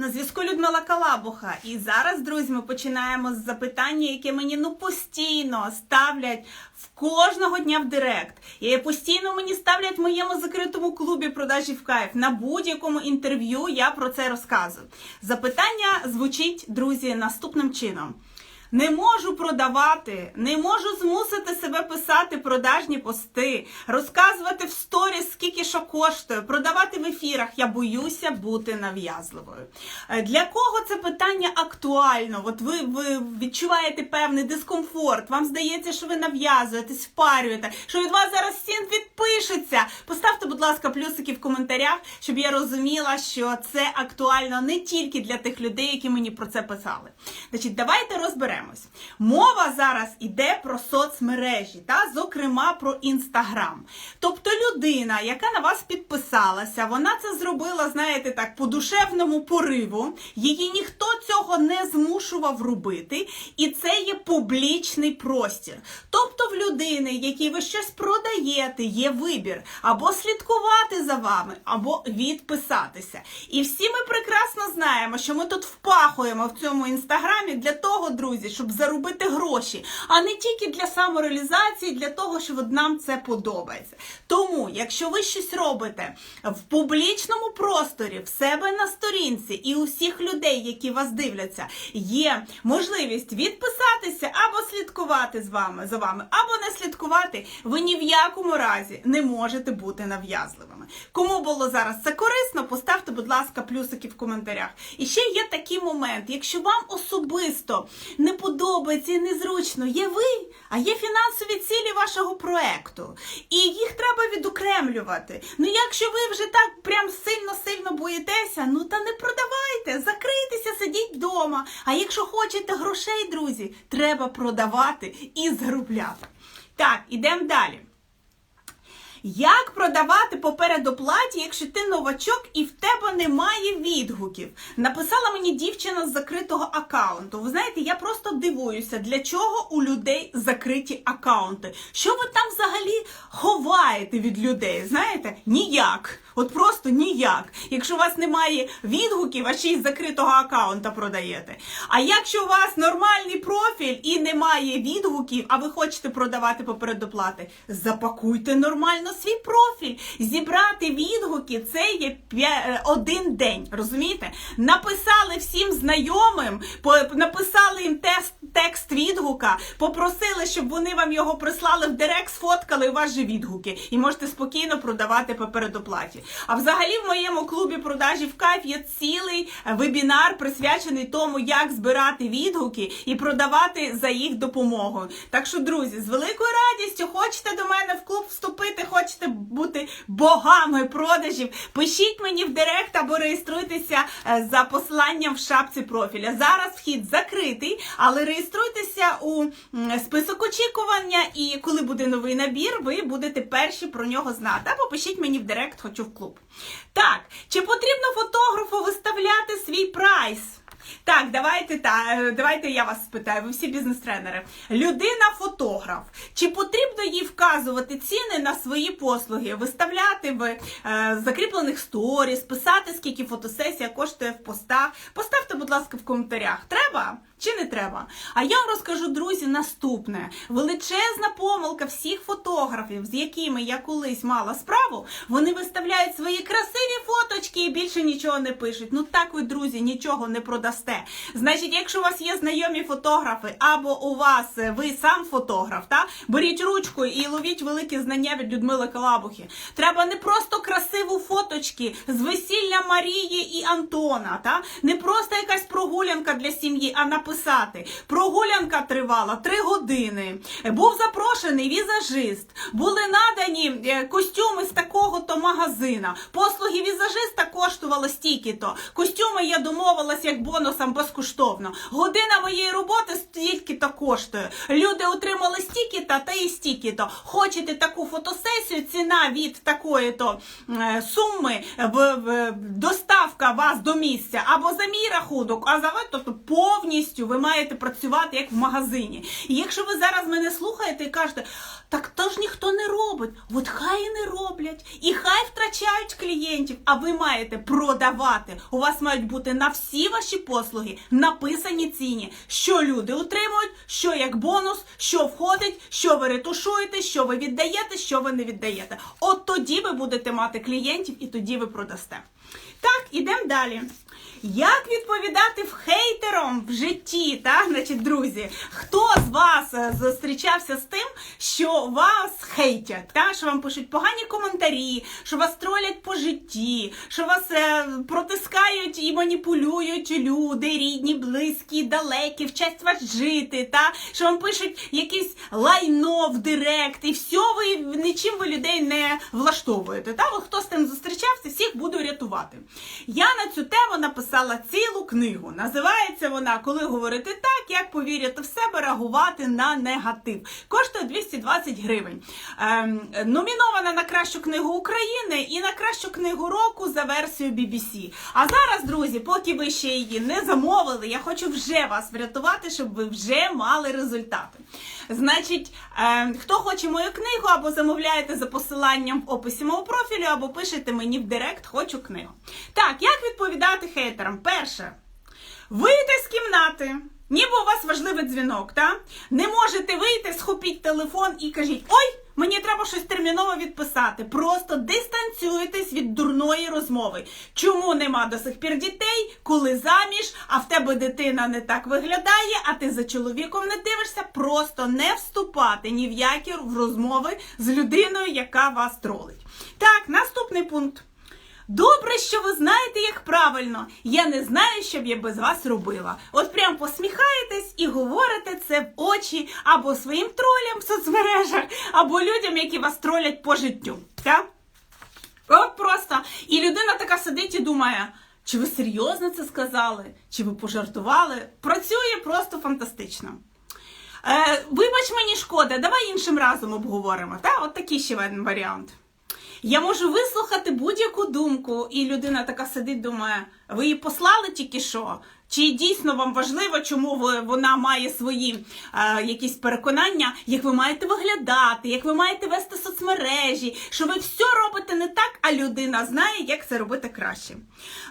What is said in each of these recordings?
На зв'язку Людмила Калабуха. І зараз, друзі, ми починаємо з запитання, яке мені ну постійно ставлять в кожного дня в Директ. І постійно мені ставлять в моєму закритому клубі продажі в кайф. На будь-якому інтерв'ю я про це розказую. Запитання звучить, друзі, наступним чином. Не можу продавати, не можу змусити себе писати продажні пости, розказувати в сторіс, скільки що коштує, продавати в ефірах. Я боюся бути нав'язливою. Е, Для кого це питання актуально? От ви, ви відчуваєте певний дискомфорт, вам здається, що ви нав'язуєтесь, впарюєте, що від вас зараз стін відпишеться. Поставте, будь ласка, плюсики в коментарях, щоб я розуміла, що це актуально не тільки для тих людей, які мені про це писали. Значить, давайте розберемось. Мова зараз іде про соцмережі, та зокрема про інстаграм. Тобто людина, яка на вас підписалася, вона це зробила, знаєте, так, по душевному пориву. Її ніхто цього не змушував робити, і це є публічний простір. Тобто в людини, якій ви щось продаєте, є вибір або слідкувати за вами, або відписатися. І всі ми прекрасно знаємо, що ми тут впахуємо в цьому інстаграмі для того, друзі, щоб заробити гроші, а не тільки для самореалізації, для того, що нам це подобається. Тому, якщо ви щось робите в публічному просторі, в себе на сторінці і у всіх людей, які вас дивляться, є можливість відписатися або слідкувати з вами за вами, або не слідкувати, ви ні в якому разі не можете бути нав'язливими. Кому було зараз це корисно, поставте, будь ласка, плюсики в коментарях. І ще є такий момент, якщо вам особисто не подобається і незручно, є ви, а є фінансові цілі вашого проекту. І їх треба відокремлювати. Ну якщо ви вже так прям сильно-сильно боїтеся, ну та не продавайте, закрийтеся, сидіть вдома. А якщо хочете грошей, друзі, треба продавати і заробляти. Так, ідемо далі. Як продавати по передоплаті, якщо ти новачок і в тебе немає відгуків? Написала мені дівчина з закритого аккаунту. Ви знаєте, я просто дивуюся, для чого у людей закриті аккаунти. Що ви там взагалі ховаєте від людей? Знаєте? Ніяк. От просто ніяк. Якщо у вас немає відгуків, а ще й закритого аккаунта продаєте. А якщо у вас нормальний профіль і немає відгуків, а ви хочете продавати по передоплати, запакуйте нормально свій профіль. Зібрати відгуки це є е, один день. Розумієте? Написали всім знайомим, написали їм тест, текст відгука, попросили, щоб вони вам його прислали в директ, сфоткали у вас же відгуки. І можете спокійно продавати по передоплаті. А взагалі в моєму клубі продажі в кайф є цілий вебінар, присвячений тому, як збирати відгуки і продавати за їх допомогою. Так що, друзі, з великою радістю хочете до мене в клуб вступити, хочете бути богами продажів, пишіть мені в директ або реєструйтеся е, за посиланням в шапці профіля. Зараз вхід закритий, але реєструйтеся у список очікування, і коли буде новий набір, ви будете перші про нього знати. Або пишіть мені в директ, хочу в клуб. Так, чи потрібно фотографу виставляти свій прайс? Так, давайте та е, давайте я вас спитаю. Ви всі бізнес-тренери. Людина фотограф. Чи потрібно їй вказувати ціни на свої послуги, виставляти в е, закріплених сторіс, писати, скільки фотосесія коштує в постах? Поставте, будь ласка, в коментарях. Треба? Чи не треба? А я вам розкажу, друзі, наступне. Величезна помилка всіх фотографів, з якими я колись мала справу, вони виставляють свої красиві фоточки і більше нічого не пишуть. Ну так ви, друзі, нічого не продасте. Значить, якщо у вас є знайомі фотографи, або у вас е, ви сам фотограф, та беріть ручку і ловіть великі знання від Людмили Калабухи. Треба не просто красиву фоточки з весілля Марії і Антона, та не просто якась прогулянка для сім'ї, а написати. Прогулянка тривала три години. Був запрошений візажист. Були надані е, костюми з такого-то магазина. Послуги візажиста коштували стільки-то. Костюми я домовилась як бонусом безкоштовно. Година моєї роботи стільки-то коштує. Люди отримали стільки-то та і стільки-то. Хочете таку фотосесію, ціна від такої-то е, суми в, доставка вас до місця або за мій рахунок, а за ви, тобто повністю ви маєте працювати як в магазині. І якщо ви зараз мене слухаєте і кажете, так то ж ніхто не робить, от хай і не роблять, і хай втрачають клієнтів, а ви маєте продавати. У вас мають бути на всі ваші послуги написані ціні, що люди отримують, що як бонус, що входить, що ви ретушуєте, що ви віддаєте, що ви не віддаєте. От тоді ви будете мати клієнтів і тоді ви продасте. Так, ідемо далі. Як відповідати в хейтерам в житті, так, значить, друзі, хто з вас е, зустрічався з тим, що вас хейтять, так, що вам пишуть погані коментарі, що вас тролять по житті, що вас е, протискають і маніпулюють люди, рідні, близькі, далекі, вчать вас жити, та, що вам пишуть якесь лайно в директ, і все ви нічим ви людей не влаштовуєте. Та, от хто з тим зустрічався, всіх буду рятувати. Я на цю тему написала цілу книгу. Називається вона Коли говорити так, як повірити в себе, реагувати на негатив. Коштує 220 гривень. Ем, номінована на кращу книгу України і на кращу книгу року за версією BBC. А зараз, друзі, поки ви ще її не замовили, я хочу вже вас врятувати, щоб ви вже мали результати. Значить, е, хто хоче мою книгу, або замовляєте за посиланням в описі мого профілю, або пишете мені в директ Хочу книгу. Так, як відповідати хейтерам? Перше. Вийти з кімнати. Ніби у вас важливий дзвінок, та? Не можете вийти, схопіть телефон і кажіть: Ой, мені треба щось терміново відписати. Просто дистанціюйтесь від дурної розмови. Чому нема до сих пір дітей, коли заміж, а в тебе дитина не так виглядає, а ти за чоловіком не дивишся, просто не вступати ні в які розмови з людиною, яка вас тролить. Так, наступний пункт. Добре, що ви знаєте, як правильно. Я не знаю, що б я без вас робила. От прям посміхаєтесь і говорите це в очі або своїм тролям в соцмережах, або людям, які вас тролять по життю. Так? От просто. І людина така сидить і думає. Чи ви серйозно це сказали? Чи ви пожартували? Працює просто фантастично. Е, вибач мені шкода, давай іншим разом обговоримо. Та? От такий ще один варіант. Я можу вислухати будь-яку думку, і людина така сидить, думає, ви її послали тільки що? Чи дійсно вам важливо, чому ви, вона має свої е, якісь переконання, як ви маєте виглядати, як ви маєте вести соцмережі, що ви все робите не так, а людина знає, як це робити краще.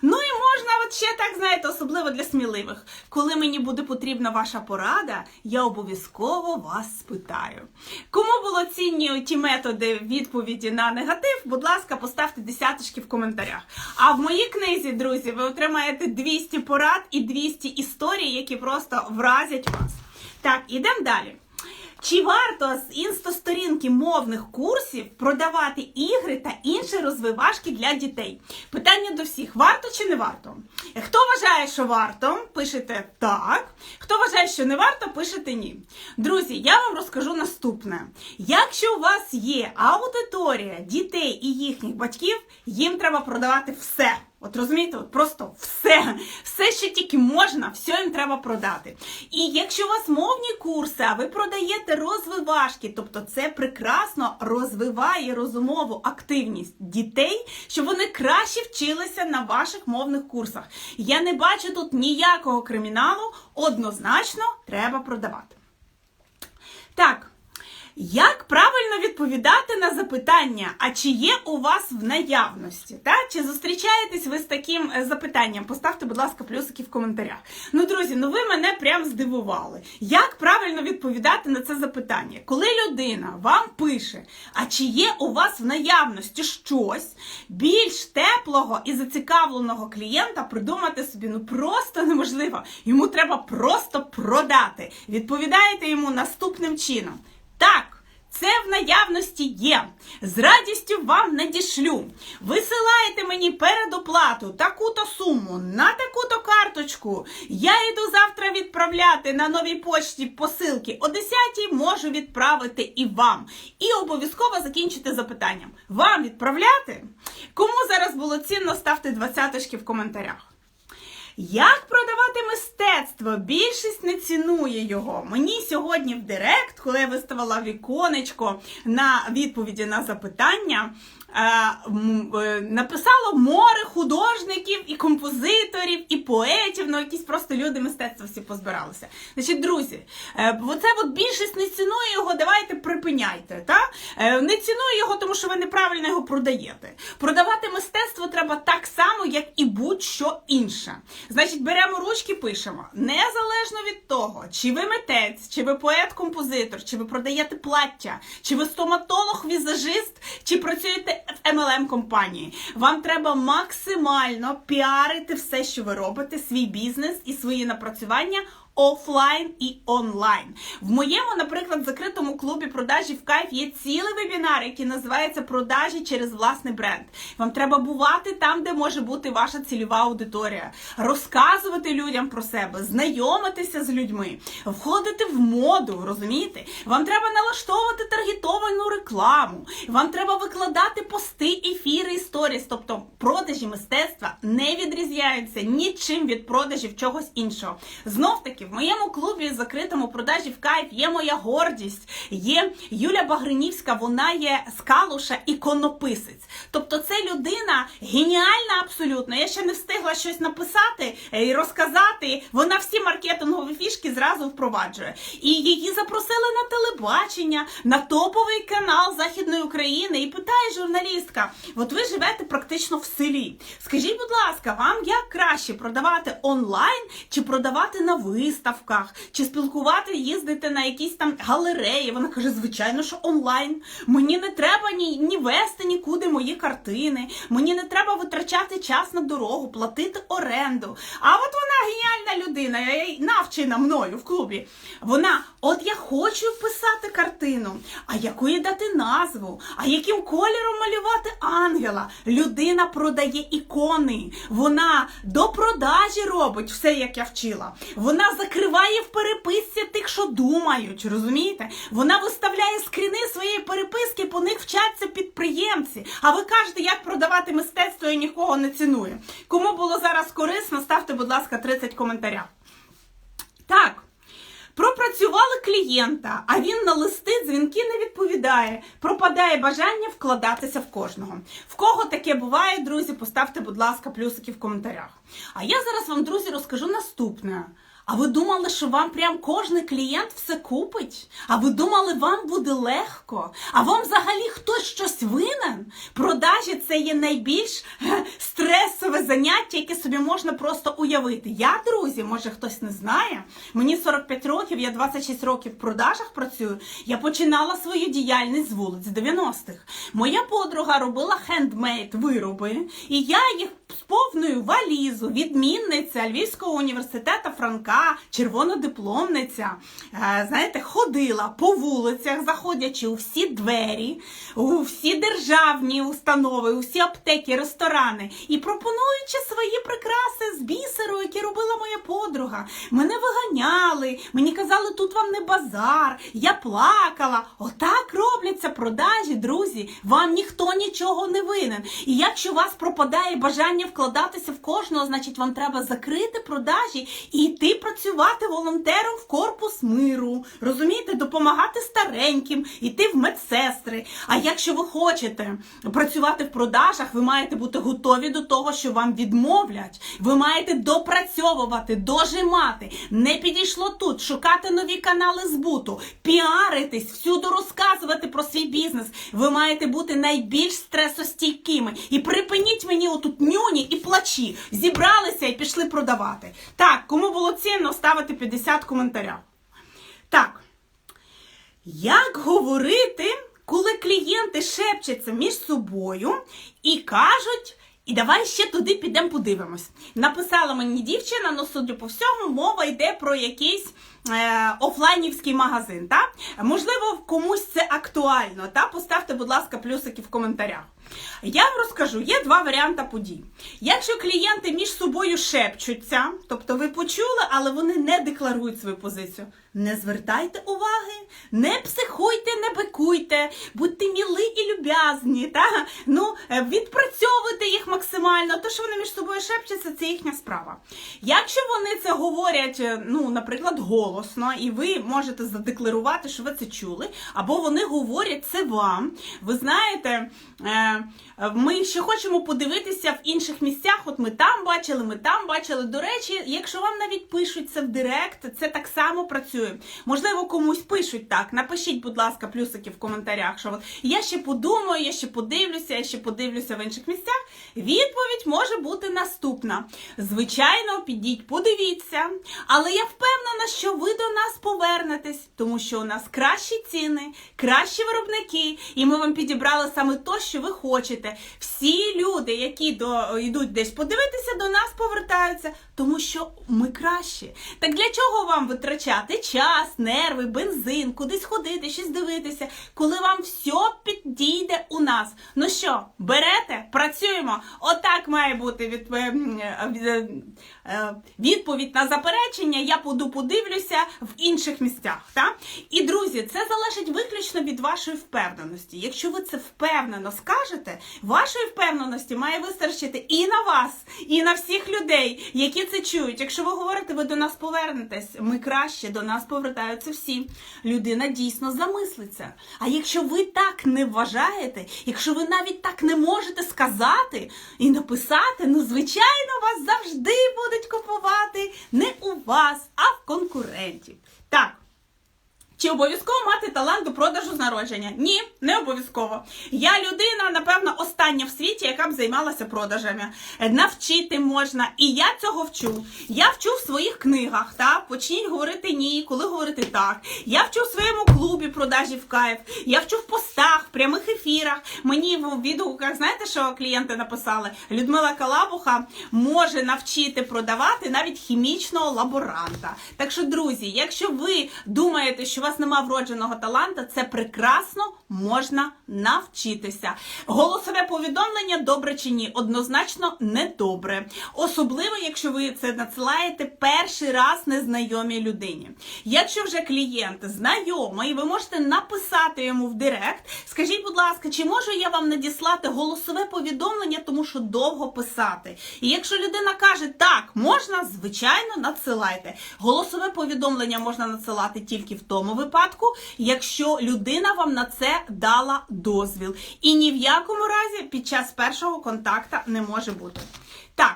Ну і можна от ще так, знаєте, особливо для сміливих. Коли мені буде потрібна ваша порада, я обов'язково вас спитаю. Кому було цінні ті методи відповіді на негатив, будь ласка, поставте десяточки в коментарях. А в моїй книзі, друзі, ви отримаєте 200 порад і 200 історій, які просто вразять вас. Так, ідемо далі. Чи варто з інстосторінки мовних курсів продавати ігри та інші розвивашки для дітей? Питання до всіх: варто чи не варто? Хто вважає, що варто, пишете так. Хто вважає, що не варто, пишете ні. Друзі, я вам розкажу наступне: якщо у вас є аудиторія дітей і їхніх батьків, їм треба продавати все. От розумієте, от просто все, все, що тільки можна, все їм треба продати. І якщо у вас мовні курси, а ви продаєте розвивашки, тобто це прекрасно розвиває розумову активність дітей, щоб вони краще вчилися на ваших мовних курсах. Я не бачу тут ніякого криміналу, однозначно треба продавати. Так. Як правильно відповідати на запитання, а чи є у вас в наявності? Та? Чи зустрічаєтесь ви з таким е, запитанням? Поставте, будь ласка, плюсики в коментарях. Ну, друзі, ну ви мене прям здивували. Як правильно відповідати на це запитання? Коли людина вам пише, а чи є у вас в наявності щось більш теплого і зацікавленого клієнта придумати собі ну просто неможливо. Йому треба просто продати. Відповідаєте йому наступним чином. Так, це в наявності є. З радістю вам надішлю. Висилаєте мені передоплату таку-то суму на таку-то карточку. Я йду завтра відправляти на новій почті посилки. О 10 можу відправити і вам. І обов'язково закінчити запитанням. Вам відправляти? Кому зараз було цінно, ставте двадцяточки в коментарях. Як продавати мистецтво. Більшість не цінує його. Мені сьогодні в Директ, коли я виставила віконечко на відповіді на запитання. Е, е, Написало море художників і композиторів, і поетів, ну якісь просто люди мистецтва всі позбиралися. Значить, друзі, е, оце от більшість не цінує його, давайте припиняйте. Та? Не цінує його, тому що ви неправильно його продаєте. Продавати мистецтво треба так само, як і будь-що інше. Значить, беремо ручки, пишемо. Незалежно від того, чи ви митець, чи ви поет-композитор, чи ви продаєте плаття, чи ви стоматолог-візажист, чи працюєте в MLM компанії. Вам треба максимально піарити все, що ви робите, свій бізнес і свої напрацювання. Офлайн і онлайн. В моєму, наприклад, закритому клубі продажі в кайф є цілий вебінар, який називається Продажі через власний бренд. Вам треба бувати там, де може бути ваша цільова аудиторія, розказувати людям про себе, знайомитися з людьми, входити в моду, розумієте? Вам треба налаштовувати таргетовану рекламу, вам треба викладати пости, ефіри, історії. Тобто продажі мистецтва не відрізняються нічим від продажів чогось іншого. Знов таки, в моєму клубі закритому продажі в кайф є моя гордість, є Юля Багринівська, вона є скалуша іконописець. Тобто це людина геніальна абсолютно. Я ще не встигла щось написати е, і розказати. Вона всі маркетингові фішки зразу впроваджує. І її запросили на телебачення, на топовий канал Західної України. І питає журналістка: от ви живете практично в селі. Скажіть, будь ласка, вам як краще продавати онлайн чи продавати на виставках, чи спілкувати, їздити на якісь там галереї? Вона каже, звичайно, що онлайн. Мені не треба ні, ні вести нікуди мої картини. Мені не треба витрачати час на дорогу, платити оренду. А от вона геніальна людина, я їй навчена мною в клубі. Вона, от я хочу писати картину, а якої дати назву, а яким кольором малювати ангела. Людина продає ікони. Вона до продажі робить все, як я вчила. Вона закриває в переписці тих, що думають, розумієте? Вона виставляє скріни своєї переписки, по них вчаться підприємці. А ви кажете, як продавати мистецтво і нікого не цінує. Кому було зараз корисно, ставте, будь ласка, 30 коментарів. Так. Пропрацювали клієнта, а він на листи дзвінки не відповідає. Пропадає бажання вкладатися в кожного. В кого таке буває, друзі, поставте, будь ласка, плюсики в коментарях. А я зараз вам, друзі, розкажу наступне. А ви думали, що вам прям кожен клієнт все купить? А ви думали, вам буде легко? А вам взагалі хтось щось винен? Продажі це є найбільш стресове заняття, яке собі можна просто уявити. Я, друзі, може хтось не знає. Мені 45 років, я 26 років в продажах працюю. Я починала свою діяльність з вулиць 90-х. Моя подруга робила хендмейд вироби, і я їх з повною валізу, відмінниця Львівського університету Франка, червона дипломниця, е, знаєте, ходила по вулицях, заходячи у всі двері, у всі державні установи, у всі аптеки, ресторани і пропонуючи свої прикраси з бісеру, які робила моя подруга. Мене виганяли, мені казали, тут вам не базар, я плакала. Отак робляться продажі, друзі. Вам ніхто нічого не винен. І якщо у вас пропадає бажання вкладатися в кожного, значить вам треба закрити продажі і йти працювати волонтером в корпус миру. Розумієте, допомагати стареньким, йти в медсестри. А якщо ви хочете працювати в продажах, ви маєте бути готові до того, що вам відмовлять. Ви маєте допрацьовувати, дожимати. Не підійшло тут, шукати нові канали збуту, піаритись, всюди розказувати про свій бізнес. Ви маєте бути найбільш стресостійкими. І припиніть мені отут нюні і плачі. Зібралися і пішли продавати. Так, кому було цінно, ставити 50 коментарів. Так. Як говорити, коли клієнти шепчаться між собою і кажуть, і давай ще туди підемо подивимось. Написала мені дівчина, ну судя по всьому, мова йде про якийсь е, офлайнівський магазин. Та? Можливо, комусь це актуально. Та? Поставте, будь ласка, плюсики в коментарях. Я вам розкажу, є два варіанти подій. Якщо клієнти між собою шепчуться, тобто ви почули, але вони не декларують свою позицію. Не звертайте уваги, не психуйте, не бикуйте, будьте міли і люб'язні, та? ну, е, відпрацьовуйте їх максимально. То, що вони між собою шепчуться, це їхня справа. Якщо вони це говорять, е, ну, наприклад, голосно, і ви можете задекларувати, що ви це чули, або вони говорять це вам, ви знаєте, е, ми ще хочемо подивитися в інших місцях. От ми там бачили, ми там бачили. До речі, якщо вам навіть пишуть це в Директ, це так само працює. Можливо, комусь пишуть так. Напишіть, будь ласка, плюсики в коментарях, що от я ще подумаю, я ще подивлюся, я ще подивлюся в інших місцях. Відповідь може бути наступна. Звичайно, підіть, подивіться, але я впевнена, що ви до нас повернетесь, тому що у нас кращі ціни, кращі виробники, і ми вам підібрали саме то, що ви хочете. Всі люди, які до йдуть десь подивитися, до нас повертаються, тому що ми кращі. Так для чого вам витрачати час, нерви, бензин, кудись ходити, щось дивитися, коли вам все підійде у нас? Ну що, берете, працюємо. Отак має бути від, е, від, е, відповідь на заперечення. Я поду подивлюся в інших місцях. Та? І друзі, це залежить виключно від вашої впевненості. Якщо ви це впевнено скажете, вашої впевненості має вистачити і на вас, і на всіх людей, які це чують. Якщо ви говорите, ви до нас повернетесь, ми краще до нас повертаються всі. Людина дійсно замислиться. А якщо ви так не вважаєте, якщо ви навіть так не можете сказати і написати, ну звичайно, вас завжди будуть купувати не у вас, а в конкурентів. Так. Чи обов'язково мати талант до продажу з народження? Ні, не обов'язково. Я людина, напевно, остання в світі, яка б займалася продажами. Е, Навчити можна, і я цього вчу. Я вчу в своїх книгах. Та почніть говорити ні, коли говорити так. Я вчу в своєму клубі продажів кайф. Я вчу в постах, в прямих ефірах. Мені в відгуках, знаєте, що клієнти написали? Людмила Калабуха може навчити продавати навіть хімічного лаборанта. Так що, друзі, якщо ви думаєте, що у вас немає вродженого таланту, це прекрасно можна навчитися. Голосове повідомлення добре чи ні? Однозначно не добре. Особливо, якщо ви це надсилаєте перший раз незнайомій людині. Якщо вже клієнт знайомий, ви можете написати йому в директ. Скажіть, будь ласка, чи можу я вам надіслати голосове повідомлення, тому що довго писати? І якщо людина каже так, можна, звичайно, надсилайте. Голосове повідомлення можна надсилати тільки в тому випадку, якщо людина вам на це дала дозвіл. І ні в якому разі під час першого контакта не може бути. Так.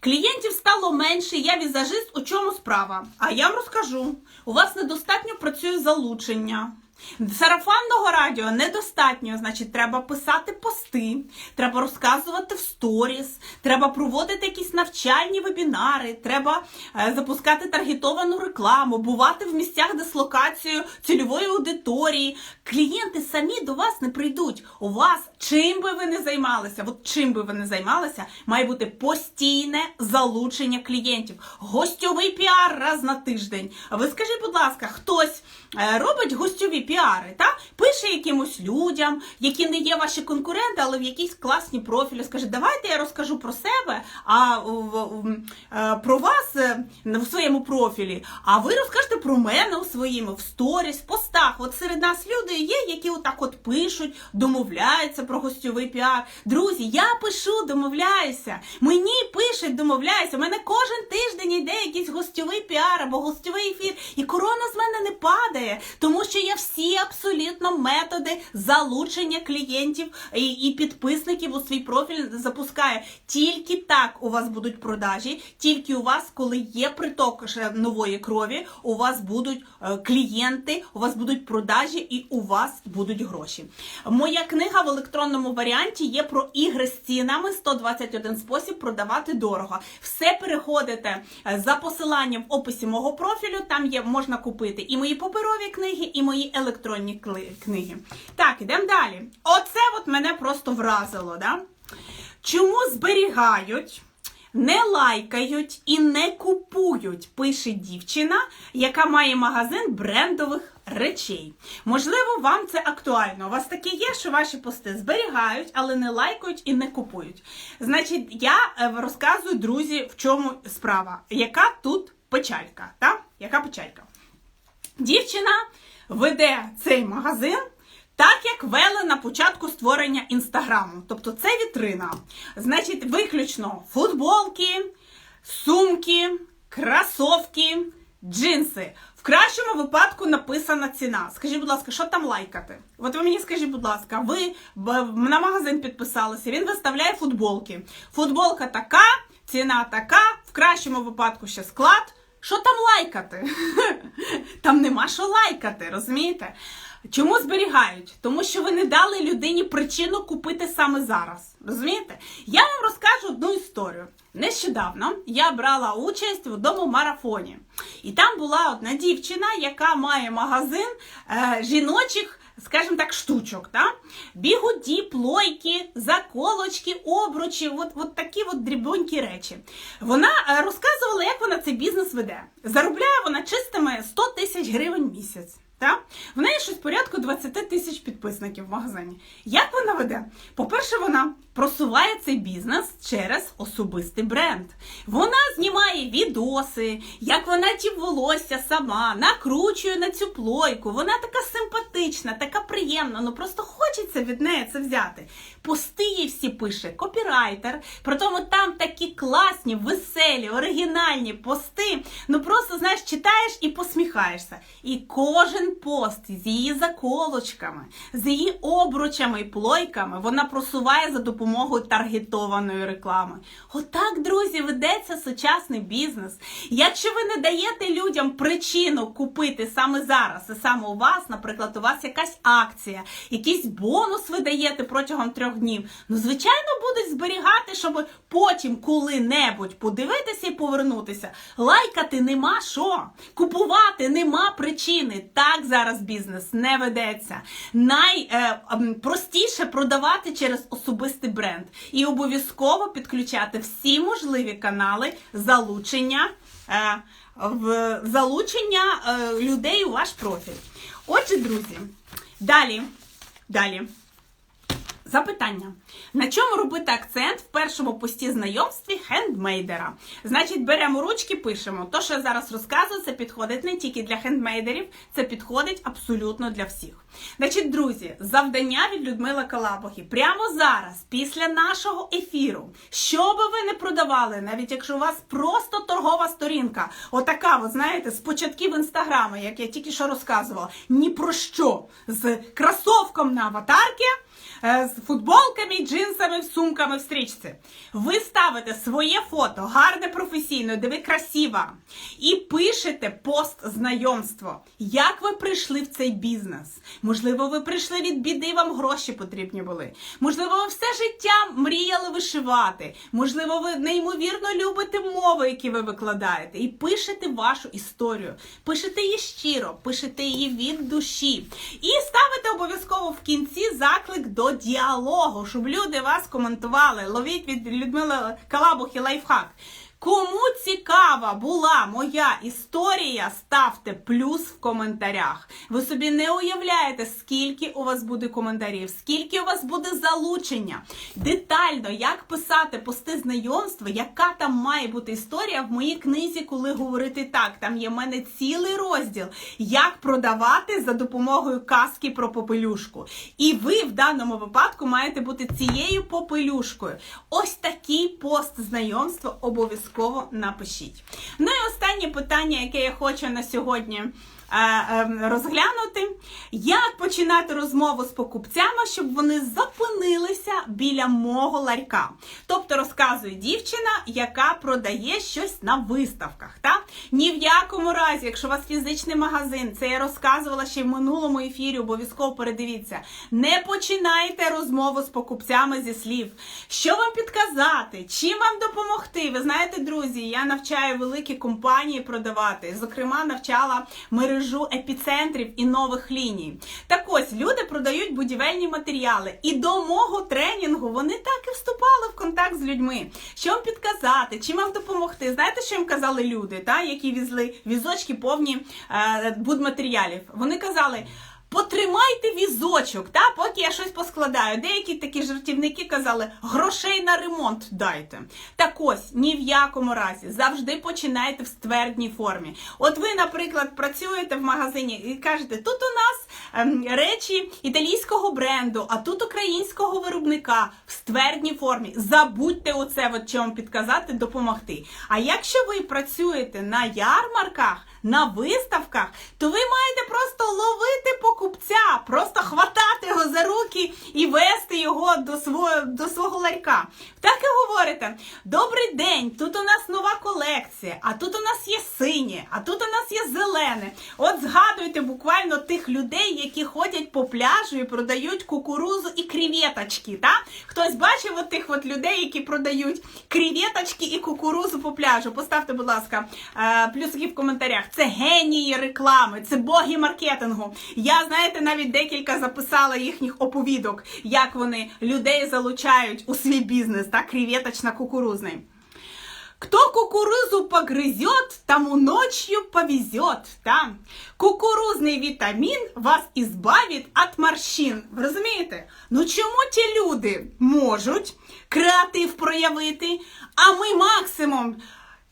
Клієнтів стало менше, я візажист, у чому справа? А я вам розкажу: у вас недостатньо працює залучення. Сарафанного радіо недостатньо, значить, треба писати пости, треба розказувати в сторіс, треба проводити якісь навчальні вебінари, треба е, запускати таргетовану рекламу, бувати в місцях дислокацію цільової аудиторії. Клієнти самі до вас не прийдуть. У вас чим би ви не займалися, от чим би ви не займалися, має бути постійне залучення клієнтів, гостьовий піар раз на тиждень. Ви скажіть, будь ласка, хтось е, робить гостьові піари, та? пише якимось людям, які не є ваші конкуренти, але в якісь класні профілі. Скаже, давайте я розкажу про себе, а е, про вас е, в своєму профілі. А ви розкажете про мене у своєму в сторіс, в постах. От серед нас люди є, які отак от пишуть, домовляються про гостьовий піар. Друзі, я пишу, домовляюся. Мені пишуть, домовляюся. У мене кожен тиждень йде якийсь гостьовий піар або гостьовий ефір, і корона з мене не падає, тому що я всі абсолютно методи залучення клієнтів і, і підписників у свій профіль запускаю. Тільки так у вас будуть продажі, тільки у вас, коли є приток нової крові, у вас будуть е, клієнти, у вас будуть продажі і у вас будуть гроші. Моя книга в електронному варіанті є про ігри з цінами 121 спосіб продавати дорого. Все переходите е, за посиланням в описі мого профілю. Там є можна купити і мої паперові книги, і мої електронні кли- книги. Так, ідемо далі. Оце от мене просто вразило. Да? Чому зберігають не лайкають і не купують, пише дівчина, яка має магазин брендових речей. Можливо, вам це актуально. У вас таке є, що ваші пости зберігають, але не лайкають і не купують. Значить, я е, розказую, друзі, в чому справа. Яка тут печалька? Та? Яка печалька? Дівчина веде цей магазин. Так як вели на початку створення інстаграму. Тобто це вітрина. Значить, виключно футболки, сумки, кросовки, джинси. В кращому випадку написана ціна. Скажіть, будь ласка, що там лайкати? От ви мені скажіть, будь ласка, ви на магазин підписалися, він виставляє футболки. Футболка така, ціна така, в кращому випадку ще склад. Що там лайкати? Там нема що лайкати, розумієте? Чому зберігають? Тому що ви не дали людині причину купити саме зараз. Розумієте? Я вам розкажу одну історію. Нещодавно я брала участь в одному марафоні. І там була одна дівчина, яка має магазин е, жіночих, скажімо так, штучок. Та? Бігуді, плойки, заколочки, обручі, от, от такі от дрібонькі речі. Вона е, розказувала, як вона цей бізнес веде. Заробляє вона чистими 100 тисяч гривень місяць. Та? В неї щось порядку 20 тисяч підписників в магазині. Як вона веде? По-перше, вона просуває цей бізнес через особистий бренд. Вона знімає відоси, як вона ті волосся сама, накручує на цю плойку. Вона така симпатична, така приємна. Ну просто хочеться від неї це взяти. Пости їй всі пише копірайтер. Притому там такі класні, веселі, оригінальні пости. Ну просто знаєш, читаєш і посміхаєшся. І кожен пост з її заколочками, з її обручами і плойками вона просуває за допомогою таргетованої реклами. Отак, друзі, ведеться сучасний бізнес. Якщо ви не даєте людям причину купити саме зараз, і саме у вас, наприклад, у вас якась акція, якийсь бонус ви даєте протягом трьох днів, ну звичайно будуть зберігати, щоб потім коли-небудь подивитися і повернутися. Лайкати нема що, купувати нема причини. Так зараз бізнес не ведеться. Найпростіше продавати через особистий бренд і обов'язково підключати всі можливі канали залучення. е, в залучення е, людей у ваш профіль. Отже, друзі, далі, далі. Запитання. На чому робити акцент в першому пості знайомстві хендмейдера? Значить, беремо ручки, пишемо. То, що я зараз розказую, це підходить не тільки для хендмейдерів, це підходить абсолютно для всіх. Значить, друзі, завдання від Людмили Калабохи прямо зараз, після нашого ефіру, що би ви не продавали, навіть якщо у вас просто торгова сторінка, отака, ви знаєте, з початків інстаграма, як я тільки що розказувала, ні про що, з кросовком на аватарки з футболками, джинсами, сумками в стрічці. Ви ставите своє фото, гарне професійно, де ви красива, і пишете пост знайомство. Як ви прийшли в цей бізнес? Можливо, ви прийшли від біди, вам гроші потрібні були. Можливо, ви все життя мріяли вишивати. Можливо, ви неймовірно любите мови, які ви викладаєте, і пишете вашу історію. Пишете її щиро, пишете її від душі. І ставите обов'язково в кінці заклик до діалогу, щоб люди вас коментували. Ловіть від Людмили Калабухи лайфхак. Кому цікава була моя історія, ставте плюс в коментарях. Ви собі не уявляєте, скільки у вас буде коментарів, скільки у вас буде залучення. Детально, як писати пости знайомства, яка там має бути історія в моїй книзі, коли говорити так. Там є в мене цілий розділ, як продавати за допомогою казки про попелюшку. І ви в даному випадку маєте бути цією попелюшкою. Ось такий пост знайомства обов'язково напишіть. Ну і останнє питання, яке я хочу на сьогодні. Е, е, Розглянути, як починати розмову з покупцями, щоб вони зупинилися біля мого ларька. Тобто розказує дівчина, яка продає щось на виставках. Та? Ні в якому разі, якщо у вас фізичний магазин, це я розказувала ще в минулому ефірі, обов'язково передивіться. Не починайте розмову з покупцями зі слів. Що вам підказати? Чим вам допомогти? Ви знаєте, друзі, я навчаю великі компанії. продавати. Зокрема, навчала мережу епіцентрів і нових ліній. Так ось люди продають будівельні матеріали. І до мого тренінгу вони так і вступали в контакт з людьми. Що вам підказати, чим вам допомогти? Знаєте, що їм казали люди, та, які візли візочки повні е, будматеріалів? Вони казали. Потримайте візочок, та поки я щось поскладаю. Деякі такі жартівники казали, грошей на ремонт дайте. Так ось ні в якому разі завжди починайте в ствердній формі. От ви, наприклад, працюєте в магазині і кажете, тут у нас ем, речі італійського бренду, а тут українського виробника в ствердній формі. Забудьте оце, от вам підказати, допомогти. А якщо ви працюєте на ярмарках, на виставках, то ви маєте просто ловити покупця, просто хватати його за руки і вести його до свого, до свого ларька. Так і говорите: добрий день, тут у нас нова колекція, а тут у нас є синє, а тут у нас є зелене. От згадуйте буквально тих людей, які ходять по пляжу і продають кукурузу і кріветочки. Та? Хтось бачив от тих от людей, які продають кріветочки і кукурузу по пляжу. Поставте, будь ласка, е, плюсики в коментарях. Це генії реклами, це боги маркетингу. Я, знаєте, навіть декілька записала їхніх оповідок, як вони людей залучають у свій бізнес, так, креветочно-кукурузний. Кто кукурузу погрызет, тому ночью повезет. Да? Кукурузний вітамін вас ізбавить від морщин. Ви розумієте? Ну чому ті люди можуть креатив проявити, а ми максимум.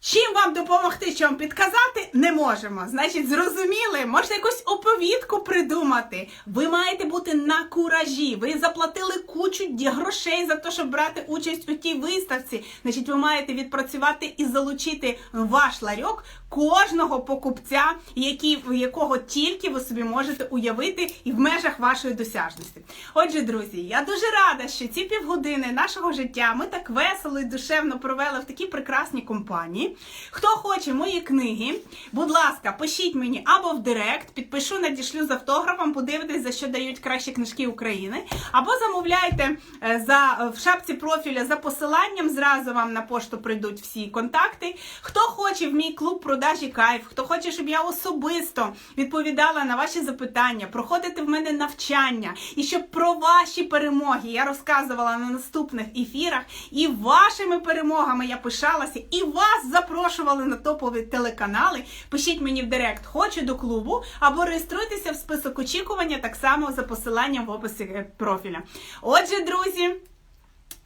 Чим вам допомогти, що вам підказати, не можемо. Значить, зрозуміли, можна якусь оповідку придумати. Ви маєте бути на куражі. Ви заплатили кучу грошей за те, щоб брати участь у тій виставці. Значить, ви маєте відпрацювати і залучити ваш ларьок кожного покупця, який, якого тільки ви собі можете уявити і в межах вашої досяжності. Отже, друзі, я дуже рада, що ці півгодини нашого життя ми так весело і душевно провели в такій прекрасній компанії. Хто хоче мої книги, будь ласка, пишіть мені або в Директ, підпишу, надішлю з автографом, подивитесь, за що дають кращі книжки України, або замовляйте е, за, в шапці профіля за посиланням, зразу вам на пошту прийдуть всі контакти. Хто хоче в мій клуб продажі кайф, хто хоче, щоб я особисто відповідала на ваші запитання, проходити в мене навчання, і щоб про ваші перемоги я розказувала на наступних ефірах, і вашими перемогами я пишалася, і вас запрошували на топові телеканали. Пишіть мені в Директ, хочу до клубу, або реєструйтеся в список очікування так само за посиланням в описі профіля. Отже, друзі.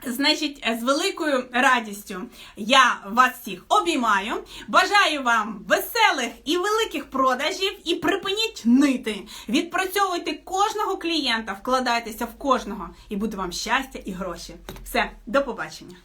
Значить, з великою радістю я вас всіх обіймаю. Бажаю вам веселих і великих продажів і припиніть нити. Відпрацьовуйте кожного клієнта, вкладайтеся в кожного, і буде вам щастя і гроші. Все, до побачення.